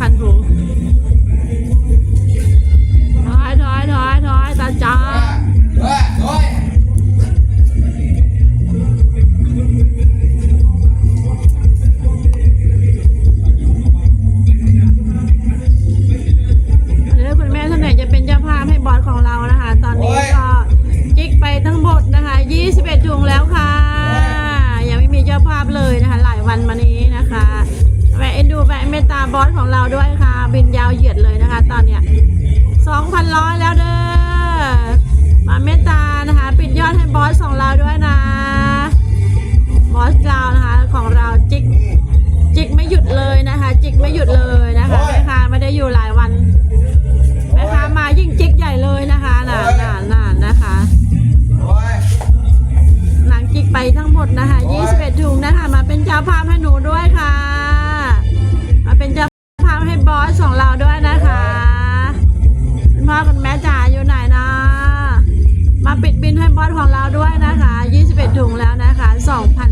看图 อสของเราด้วยค่ะ บินยาวเหยียดเลยนะคะ ตอนเนี้ยสองพันร้อยแล้วเด้อ มาเมตานะคะ ปิดยอดให้บอสของเราด้วยนะ บอสเรานะคะของเราจิกจิกไม่หยุดเลยนะคะ จิกไม่หยุดเลยนะคะแม่ค้าไม่ได้อยู่หลายวันแม่ค้ามายิ่งจิกใหญ่เลยนะคะนานนานนานะคะหนังจิกไปทั้งหมดนะคะยี่สิบเอ็ดถุงนะคะ มาเป็นเจ้าภาพให้หนูด้วย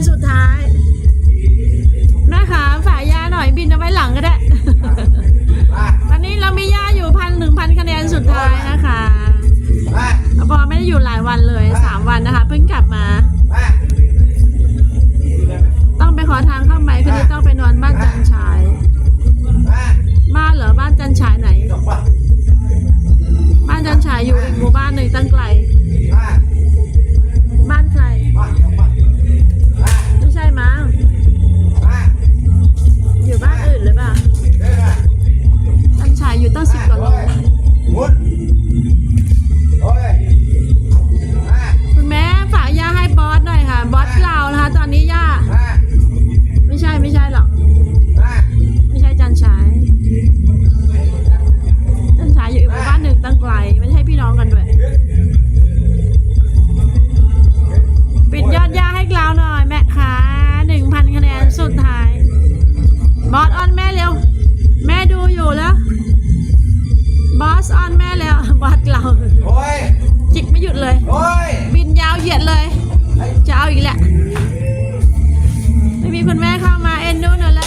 นสุดท้ายนะคะฝากยาหน่อยบินเอาไว้หลังก็ได้อันนี้เรามียาอยู่พันหนึ่งพันคะแนนสุดท้ายนะคะบอไม่ได้อยู่หลายวันเลยสามวันนะคะ เพิ่งกลับมา ต้องไปขอทางเข้าไปคือต้องไปนอนบ้านจัน สออนแม่แล้วะบอสเราจิกไม่หยุดเลยยบินยาวเหยียดเลย จะเอาอีกแหละ ไม่มีคุณแม่เข้ามาเอ็นดูหน่อย